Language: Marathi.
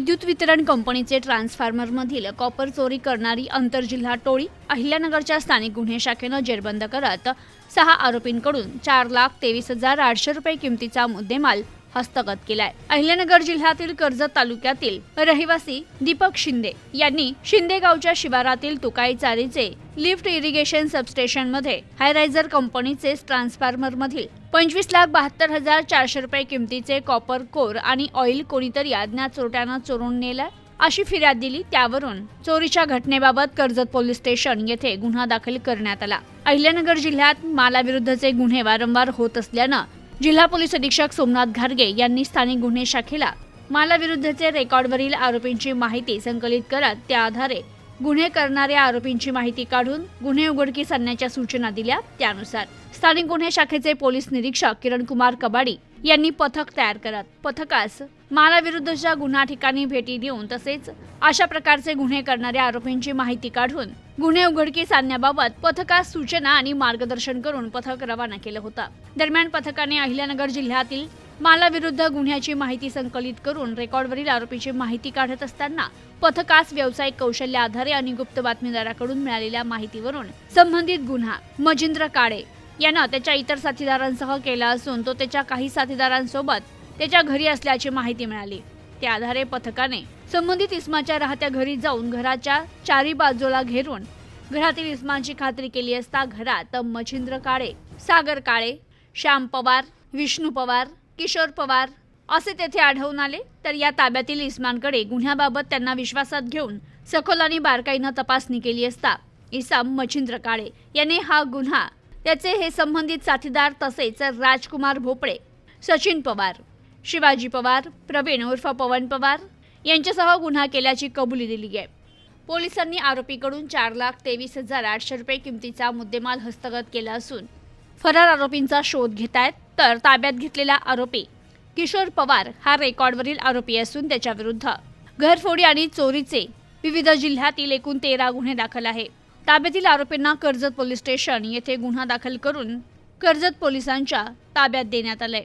विद्युत वितरण कंपनीचे ट्रान्सफॉर्मरमधील कॉपर चोरी करणारी आंतरजिल्हा टोळी अहिल्यानगरच्या स्थानिक गुन्हे शाखेनं जेरबंद करत सहा आरोपींकडून चार लाख तेवीस हजार आठशे रुपये किमतीचा मुद्देमाल हस्तगत केलाय. अहिल्यानगर जिल्ह्यातील कर्जत तालुक्यातील रहिवासी दीपक शिंदे यांनी शिंदे गावच्या शिवारातील तुकाई चारीचे लिफ्ट इरिगेशन सबस्टेशनमध्ये हायरायझर कंपनीचे ट्रान्सफॉर्मर मधील पंचवीस लाख बहात्तर हजार चारशे रुपये किमतीचे कॉपर कोर आणि ऑइल कोणीतरी अज्ञात चोरट्यानं चोरून नेलं अशी फिर्याद दिली त्यावरून चोरीच्या घटनेबाबत कर्जत पोलीस स्टेशन येथे गुन्हा दाखल करण्यात आला. अहिल्यानगर जिल्ह्यात मालाविरुद्धचे गुन्हे वारंवार होत असल्यानं जिल्हा पोलीस अधीक्षक सोमनाथ घारगे यांनी स्थानिक गुन्हे शाखेला मालाविरुद्धचे रेकॉर्डवरील आरोपींची माहिती संकलित करत त्या आधारे गुन्हे करणाऱ्या आरोपींची माहिती काढून गुन्हे उघडकीस आणण्याच्या सूचना दिल्या. त्यानुसार स्थानिक गुन्हे शाखेचे पोलीस निरीक्षक किरण कुमार कबाडी यांनी पथक तयार करत पथकास मालाविरुद्धच्या गुन्हा ठिकाणी भेटी देऊन तसेच अशा प्रकारचे गुन्हे करणाऱ्या आरोपींची माहिती काढून गुन्हे उघडकीस आणण्याबाबत पथकास सूचना आणि मार्गदर्शन करून पथक रवाना केलं होतं. दरम्यान पथकाने अहिल्यानगर जिल्ह्यातील मालाविरुद्ध गुन्ह्याची माहिती संकलित करून रेकॉर्डवरील आरोपीची माहिती काढत असताना पथकास व्यावसायिक कौशल्य आधारे आणि गुप्त बातमीदाराकडून मिळालेल्या माहितीवरून संबंधित गुन्हा मजिंद्र काळे यानं त्याच्या इतर साथीदारांसह केला असून तो त्याच्या काही साथीदारांसोबत त्याच्या घरी असल्याची माहिती मिळाली. त्या आधारे पथकाने संबंधित इस्माच्या राहत्या घरी जाऊन घराच्या चारी बाजूला घेरून घरातील इस्मांची खात्री केली असता घरात मच्छिंद्र काळे सागर काळे श्याम पवार विष्णू पवार किशोर पवार असे तेथे आढळून आले. तर या ताब्यातील इस्मांकडे गुन्ह्याबाबत त्यांना विश्वासात घेऊन सखोल आणि बारकाईनं तपासणी केली असता इसाम मच्छिंद्र काळे याने हा गुन्हा त्याचे हे संबंधित साथीदार तसेच राजकुमार भोपळे सचिन पवार शिवाजी पवार प्रवीण उर्फ पवन पवार यांच्यासह गुन्हा केल्याची कबुली दिली आहे. पोलिसांनी आरोपीकडून चार लाख तेवीस हजार आठशे रुपये किमतीचा मुद्देमाल हस्तगत केला असून फरार आरोपींचा शोध घेत आहेत तर ताब्यात घेतलेला आरोपी किशोर पवार हा रेकॉर्डवरील आरोपी असून त्याच्याविरुद्ध घरफोडी आणि चोरीचे विविध जिल्ह्यातील एकूण तेरा गुन्हे दाखल आहे. ताब्यातील आरोपींना कर्जत पोलीस स्टेशन येथे गुन्हा दाखल करून कर्जत पोलिसांच्या ताब्यात देण्यात आलंय.